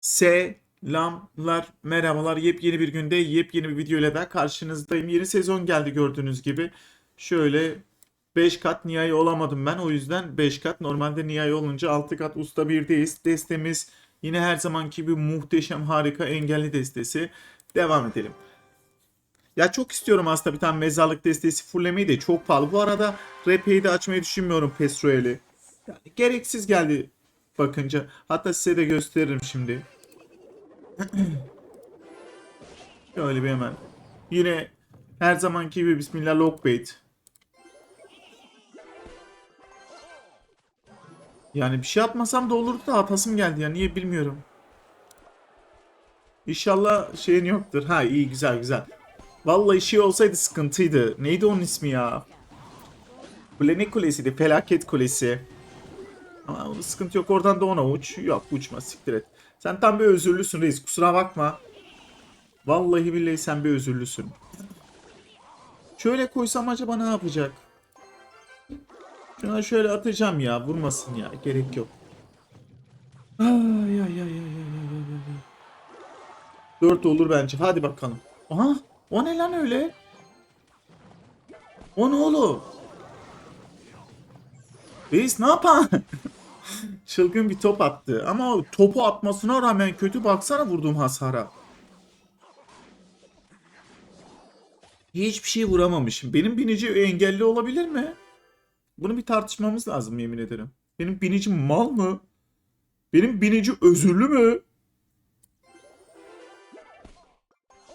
Selamlar, merhabalar. Yepyeni bir günde yepyeni bir video ile daha karşınızdayım. Yeni sezon geldi gördüğünüz gibi. Şöyle 5 kat nihai olamadım ben. O yüzden 5 kat. Normalde nihai olunca 6 kat usta 1'deyiz. Destemiz yine her zamanki gibi muhteşem harika engelli destesi. Devam edelim. Ya çok istiyorum aslında bir tane mezarlık destesi fullemeyi de çok pahalı. Bu arada RP'yi de açmayı düşünmüyorum Pestroel'i. Yani gereksiz geldi bakınca. Hatta size de gösteririm şimdi. Şöyle bir hemen. Yine her zamanki gibi Bismillah Lockbait. Yani bir şey atmasam da olurdu da atasım geldi ya. Niye bilmiyorum. İnşallah şeyin yoktur. Ha iyi güzel güzel. Vallahi şey olsaydı sıkıntıydı. Neydi onun ismi ya? Kule ne kulesiydi? Felaket kulesi. Ama sıkıntı yok. Oradan da ona uç. Yok uçma siktir et. Sen tam bir özürlüsün reis. Kusura bakma. Vallahi billahi sen bir özürlüsün. Şöyle koysam acaba ne yapacak? Şuna şöyle atacağım ya. Vurmasın ya. Gerek yok. Ay ay ay ay ay ay ay ay. Dört olur bence. Hadi bakalım. Aha. O ne lan öyle? O ne oğlum? Reis ne yapan? Çılgın bir top attı. Ama topu atmasına rağmen kötü baksana vurduğum hasara. Hiçbir şey vuramamışım. Benim binici engelli olabilir mi? Bunu bir tartışmamız lazım yemin ederim. Benim binicim mal mı? Benim binici özürlü mü?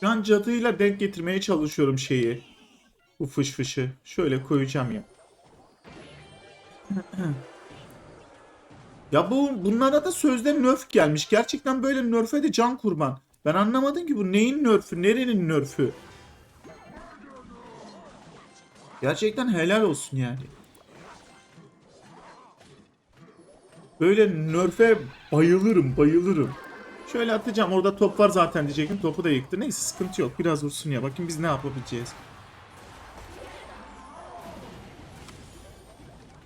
Şu an cadıyla denk getirmeye çalışıyorum şeyi. Bu fış fışı. Şöyle koyacağım ya. Ya bu bunlara da sözde nerf gelmiş. Gerçekten böyle nerf'e de can kurban. Ben anlamadım ki bu neyin nerf'ü, nerenin nerf'ü. Gerçekten helal olsun yani. Böyle nerf'e bayılırım, bayılırım. Şöyle atacağım. Orada top var zaten diyecektim. Topu da yıktı. Neyse sıkıntı yok. Biraz vursun ya. Bakın biz ne yapabileceğiz.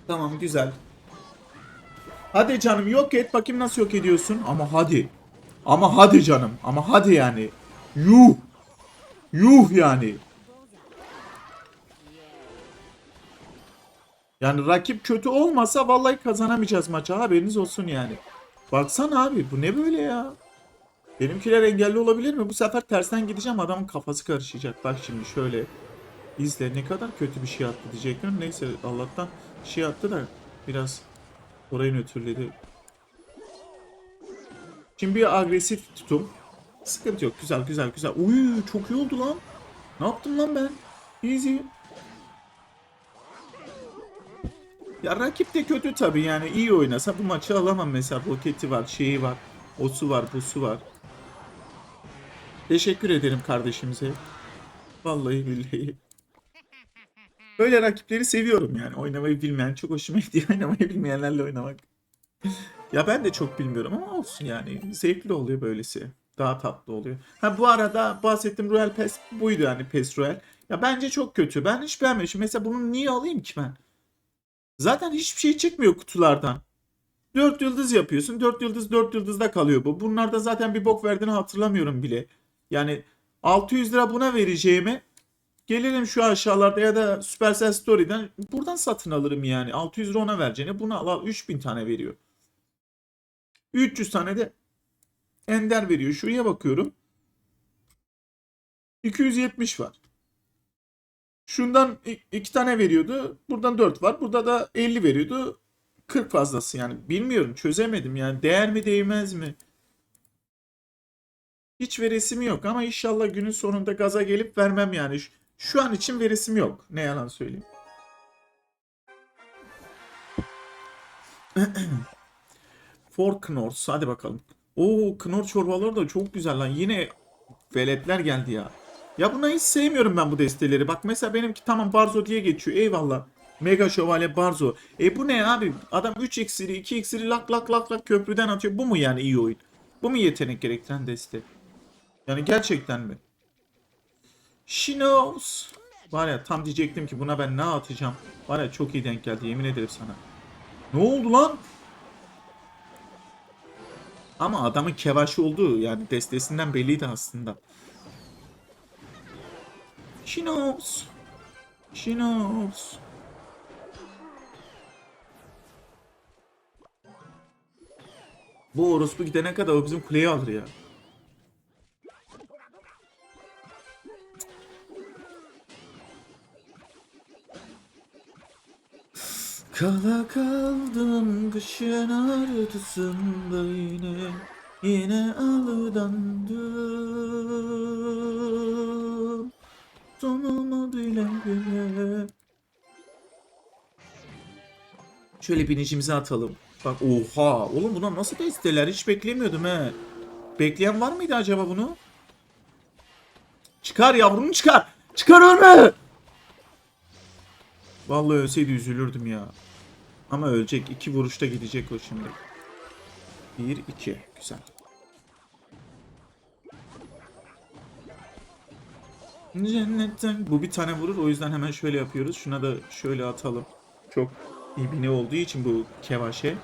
Tamam güzel. Hadi canım yok et bakayım nasıl yok ediyorsun. Ama hadi. Ama hadi canım. Ama hadi yani. Yuh. Yuh yani. Yani rakip kötü olmasa vallahi kazanamayacağız maçı. Haberiniz olsun yani. Baksana abi bu ne böyle ya? Benimkiler engelli olabilir mi? Bu sefer tersten gideceğim adamın kafası karışacak. Bak şimdi şöyle izle ne kadar kötü bir şey attı diyecektim. Neyse Allah'tan şey attı da biraz orayı nötrledi. Şimdi bir agresif tutum. Sıkıntı yok. Güzel güzel güzel. Uy çok iyi oldu lan. Ne yaptım lan ben? Easy. Ya rakip de kötü tabii yani iyi oynasa bu maçı alamam mesela roketi var şeyi var osu var busu var. Teşekkür ederim kardeşimize. Vallahi billahi. Böyle rakipleri seviyorum yani oynamayı bilmeyen çok hoşuma gidiyor oynamayı bilmeyenlerle oynamak. ya ben de çok bilmiyorum ama olsun yani zevkli oluyor böylesi. Daha tatlı oluyor. Ha bu arada bahsettiğim Royal Pass buydu yani PES Royal. Ya bence çok kötü. Ben hiç beğenmemişim. Mesela bunu niye alayım ki ben? Zaten hiçbir şey çıkmıyor kutulardan. 4 yıldız yapıyorsun. 4 yıldız 4 yıldızda kalıyor bu. Bunlarda zaten bir bok verdiğini hatırlamıyorum bile. Yani 600 lira buna vereceğime gelirim şu aşağılarda ya da Supercell Story'den buradan satın alırım yani. 600 lira ona vereceğine buna al, al 3000 tane veriyor. 300 tane de Ender veriyor. Şuraya bakıyorum. 270 var. Şundan i- iki tane veriyordu. Buradan 4 var. Burada da 50 veriyordu. 40 fazlası yani. Bilmiyorum çözemedim yani. Değer mi değmez mi? Hiç veresim yok ama inşallah günün sonunda gaza gelip vermem yani. Şu, an için veresim yok. Ne yalan söyleyeyim. For Knorrs. Hadi bakalım. Oo Knorr çorbaları da çok güzel lan. Yine veletler geldi ya. Ya buna hiç sevmiyorum ben bu desteleri. Bak mesela benimki tamam Barzo diye geçiyor. Eyvallah. Mega Şövalye Barzo. E bu ne abi? Adam 3 iksiri 2 iksiri lak lak lak lak köprüden atıyor. Bu mu yani iyi oyun? Bu mu yetenek gerektiren deste? Yani gerçekten mi? She knows. Var ya tam diyecektim ki buna ben ne atacağım. Var ya çok iyi denk geldi yemin ederim sana. Ne oldu lan? Ama adamın kevaşı olduğu yani destesinden belliydi aslında. She knows. She knows. Bu orospu gidene kadar o bizim kuleyi alır ya. Kala kaldım kışın ortasında yine Yine aldandım Sonuma bile bile Şöyle binicimizi atalım. Bak oha oğlum buna nasıl desteler hiç beklemiyordum he. Bekleyen var mıydı acaba bunu? Çıkar yavrum çıkar. Çıkar ölme. Vallahi ölseydi üzülürdüm ya. Ama ölecek. iki vuruşta gidecek o şimdi. Bir, iki. Güzel. Cennetten. Bu bir tane vurur. O yüzden hemen şöyle yapıyoruz. Şuna da şöyle atalım. Çok iyi bir ne olduğu için bu kevaşe.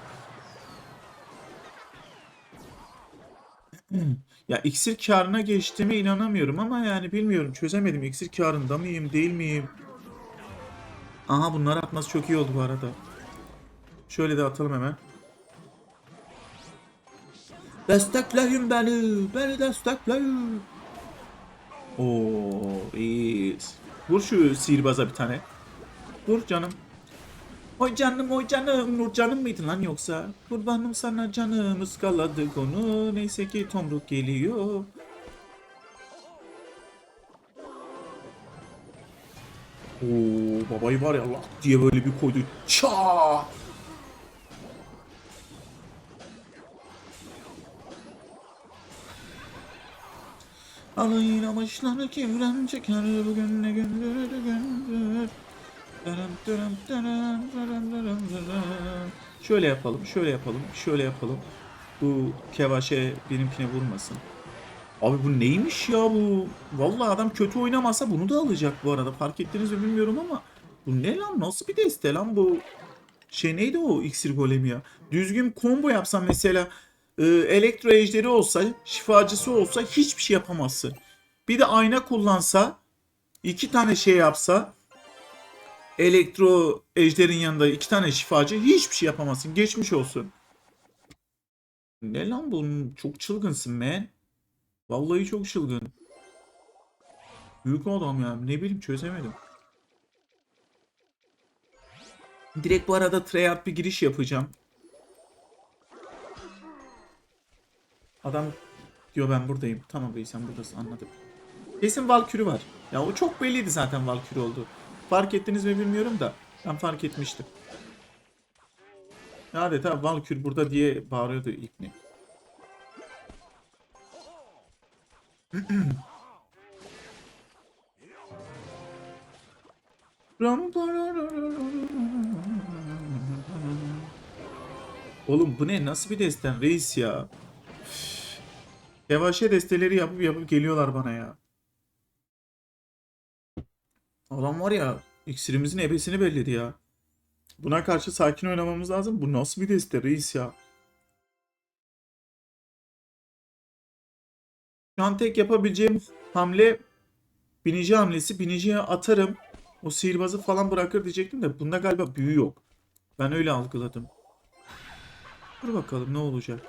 Ya iksir karına geçtiğime inanamıyorum ama yani bilmiyorum çözemedim. İksir karında mıyım değil miyim? Aha bunları atması çok iyi oldu bu arada. Şöyle de atalım hemen. Destekleyin beni. Beni destekleyin. Oo, iyiyiz. Vur şu sihirbaza bir tane. Vur canım. Oy canım oy canım. Nur canım mıydın lan yoksa? Kurbanım sana canım ıskaladık onu. Neyse ki tomruk geliyor. Oo babayı var ya lak diye böyle bir koydu. Ça! Alayın amaçları kivren çeker bugün ne gündür gündür. Dırım dırım dırım dırım dırım dırım. Şöyle yapalım, şöyle yapalım, şöyle yapalım. Bu kevaşe benimkine vurmasın. Abi bu neymiş ya bu? Vallahi adam kötü oynamasa bunu da alacak bu arada. Fark ettiniz mi bilmiyorum ama bu ne lan? Nasıl bir deste lan bu? Şey neydi o iksir golemi ya? Düzgün combo yapsam mesela e, elektro ejderi olsa, şifacısı olsa hiçbir şey yapamazsın. Bir de ayna kullansa, iki tane şey yapsa, elektro ejderin yanında iki tane şifacı hiçbir şey yapamazsın. Geçmiş olsun. Ne lan bu? Çok çılgınsın man. Vallahi çok çılgın. Büyük adam ya. Ne bileyim çözemedim. Direkt bu arada Treyarch bir giriş yapacağım. Adam diyor ben buradayım. Tamam bey sen buradasın anladım. Kesin Valkyrie var. Ya o çok belliydi zaten Valkyrie oldu. Fark ettiniz mi bilmiyorum da ben fark etmiştim. Adeta Valkyrie burada diye bağırıyordu İbni. Oğlum bu ne? Nasıl bir desten reis ya? Üf. Yavaşe desteleri yapıp yapıp geliyorlar bana ya. Adam var ya iksirimizin ebesini belledi ya. Buna karşı sakin oynamamız lazım. Bu nasıl bir deste reis ya? Şu an tek yapabileceğim hamle binici hamlesi. Biniciye atarım. O sihirbazı falan bırakır diyecektim de bunda galiba büyü yok. Ben öyle algıladım. Dur bakalım ne olacak.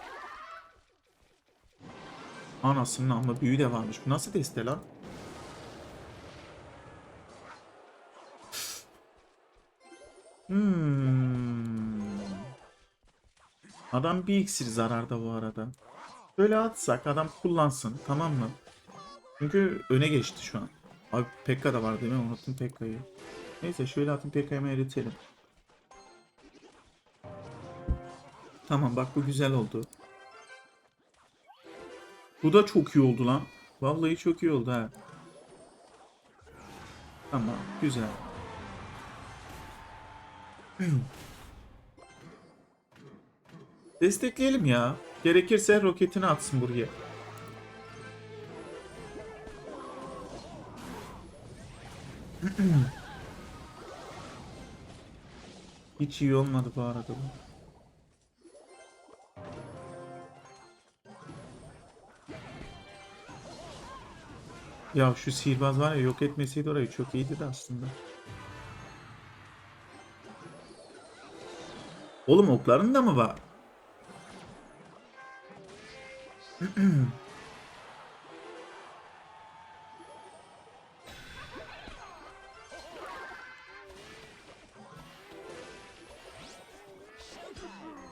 Anasının ama büyü de varmış. Bu nasıl deste lan? Hmm. Adam bir iksir zararda bu arada. Böyle atsak adam kullansın tamam mı? Çünkü öne geçti şu an. Abi Pekka da var değil mi? Unuttum Pekka'yı. Neyse şöyle atın Pekka'yı eritelim. Tamam bak bu güzel oldu. Bu da çok iyi oldu lan. Vallahi çok iyi oldu ha. Tamam güzel. Destekleyelim ya. Gerekirse roketini atsın buraya. Hiç iyi olmadı bu arada bu. Ya şu sihirbaz var ya yok etmeseydi orayı çok iyiydi de aslında. Oğlum okların da mı var?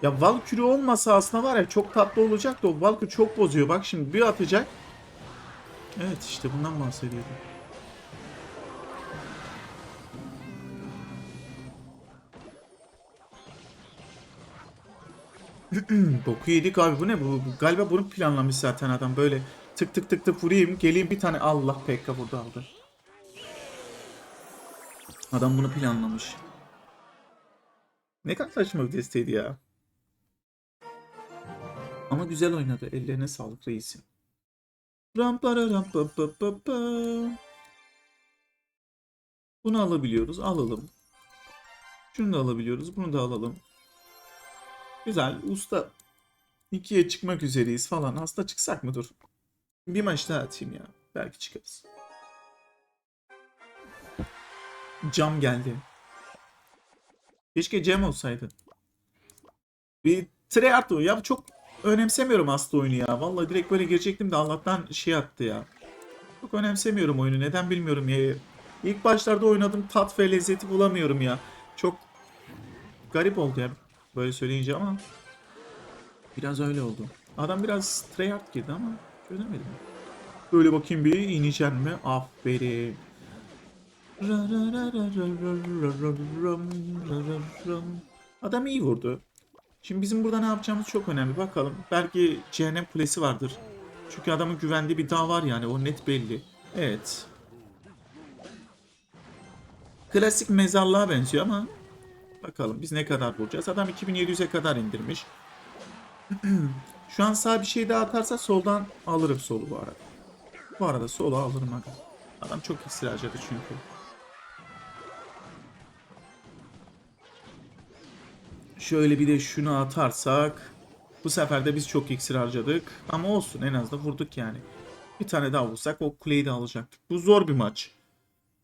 Ya Valkyrie olmasa aslında var ya çok tatlı olacak da o Valkyrie çok bozuyor. Bak şimdi bir atacak. Evet işte bundan bahsediyordum. Boku yedik abi bu ne bu? Galiba bunu planlamış zaten adam böyle tık tık tık tık vurayım geleyim bir tane Allah Pekka burada aldı. Adam bunu planlamış. Ne kadar saçma bir desteydi ya. Ama güzel oynadı. Ellerine sağlık reisim. Rampara rampa pa pa pa. Bunu alabiliyoruz. Alalım. Şunu da alabiliyoruz. Bunu da alalım. Güzel. Usta. ikiye çıkmak üzereyiz falan. Aslında çıksak mı? Dur. Bir maç daha atayım ya. Belki çıkarız. Cam geldi. Keşke Cem olsaydı. Bir tryhard o. Ya çok önemsemiyorum aslında oyunu ya. Vallahi direkt böyle girecektim de Allah'tan şey attı ya. Çok önemsemiyorum oyunu. Neden bilmiyorum ya. İlk başlarda oynadım tat ve lezzeti bulamıyorum ya. Çok garip oldu ya böyle söyleyince ama biraz öyle oldu. Adam biraz tryhard girdi ama çözemedim. Böyle bakayım bir ineceğim mi? Aferin. Adam iyi vurdu. Şimdi bizim burada ne yapacağımız çok önemli. Bakalım. Belki cehennem kulesi vardır. Çünkü adamın güvendiği bir dağ var yani. O net belli. Evet. Klasik mezarlığa benziyor ama bakalım biz ne kadar vuracağız. Adam 2700'e kadar indirmiş. Şu an sağ bir şey daha atarsa soldan alırım solu bu arada. Bu arada solu alırım aga. Adam çok iksir harcadı çünkü. Şöyle bir de şunu atarsak bu sefer de biz çok iksir harcadık. Ama olsun en azından vurduk yani. Bir tane daha vursak o kuleyi de alacaktık. Bu zor bir maç.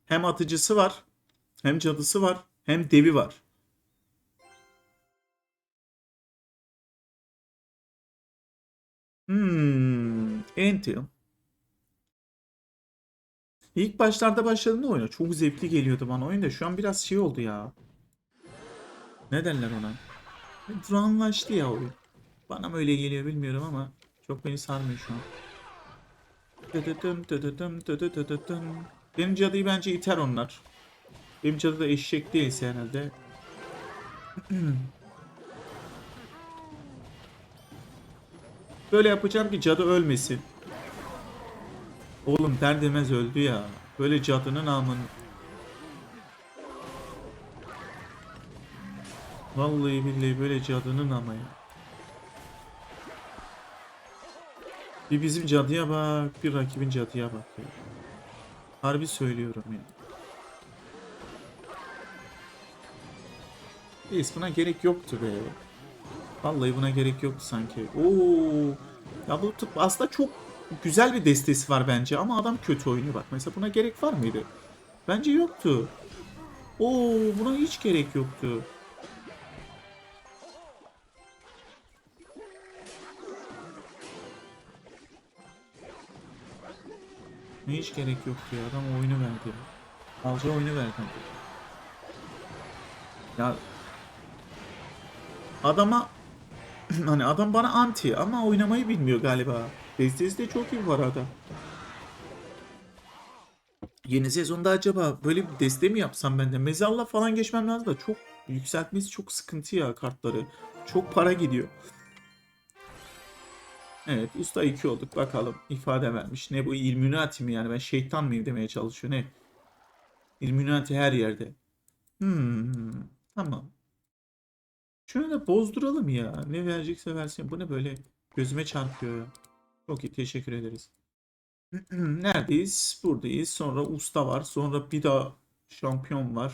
Hem atıcısı var, hem cadısı var, hem devi var. Hmm, Enti. İlk başlarda başladığımda oyuna çok zevkli geliyordu bana oyun da şu an biraz şey oldu ya. Ne derler ona? Dranlaştı ya oyun. Bana mı öyle geliyor bilmiyorum ama çok beni sarmıyor şu an. Benim cadıyı bence iter onlar. Benim cadı da eşek değilse herhalde. Böyle yapacağım ki cadı ölmesin. Oğlum derdemez öldü ya. Böyle cadının amın. Vallahi billahi böyle cadının ama ya. Bir bizim cadıya bak, bir rakibin cadıya bak ya. Harbi söylüyorum ya. Reis buna gerek yoktu be. Vallahi buna gerek yoktu sanki. Oo. Ya bu tıp aslında çok güzel bir destesi var bence ama adam kötü oynuyor bak. Mesela buna gerek var mıydı? Bence yoktu. Oo buna hiç gerek yoktu. Ne hiç gerek yoktu ya. Adam oyunu verdi. Alacağı oyunu verdi. Ya adama hani adam bana anti ama oynamayı bilmiyor galiba. Destesi de çok iyi bu arada. Yeni sezonda acaba böyle bir deste mi yapsam ben de? Mezarla falan geçmem lazım da çok yükseltmesi çok sıkıntı ya kartları. Çok para gidiyor. Evet usta 2 olduk bakalım ifade vermiş. Ne bu Illuminati mi yani ben şeytan mıyım demeye çalışıyor ne? Illuminati her yerde. Hmm, tamam. Da bozduralım ya. Ne verecekse versin. Bu ne böyle gözüme çarpıyor. Çok iyi teşekkür ederiz. Neredeyiz? Buradayız. Sonra usta var. Sonra bir daha şampiyon var.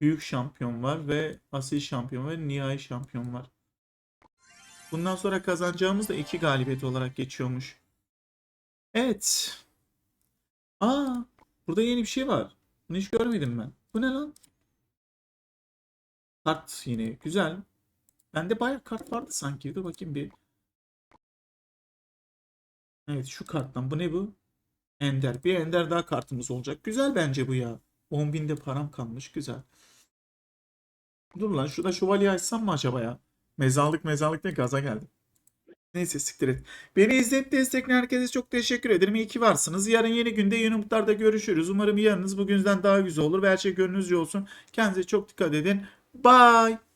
Büyük şampiyon var ve asil şampiyon ve nihai şampiyon var. Bundan sonra kazanacağımız da iki galibiyet olarak geçiyormuş. Evet. Aa, burada yeni bir şey var. Bunu hiç görmedim ben. Bu ne lan? Kart yine. Güzel. Bende bayağı kart vardı sanki. Dur bakayım bir. Evet şu karttan. Bu ne bu? Ender. Bir Ender daha kartımız olacak. Güzel bence bu ya. 10.000'de param kalmış. Güzel. Dur lan şurada şövalye açsam mı acaba ya? Mezarlık mezarlık ne gaza geldim. Neyse siktir et. Beni izleyip destekleyen herkese çok teşekkür ederim. İyi ki varsınız. Yarın yeni günde yeni umutlarda görüşürüz. Umarım yarınız bugünden daha güzel olur ve her şey gönlünüzce olsun. Kendinize çok dikkat edin. Bye.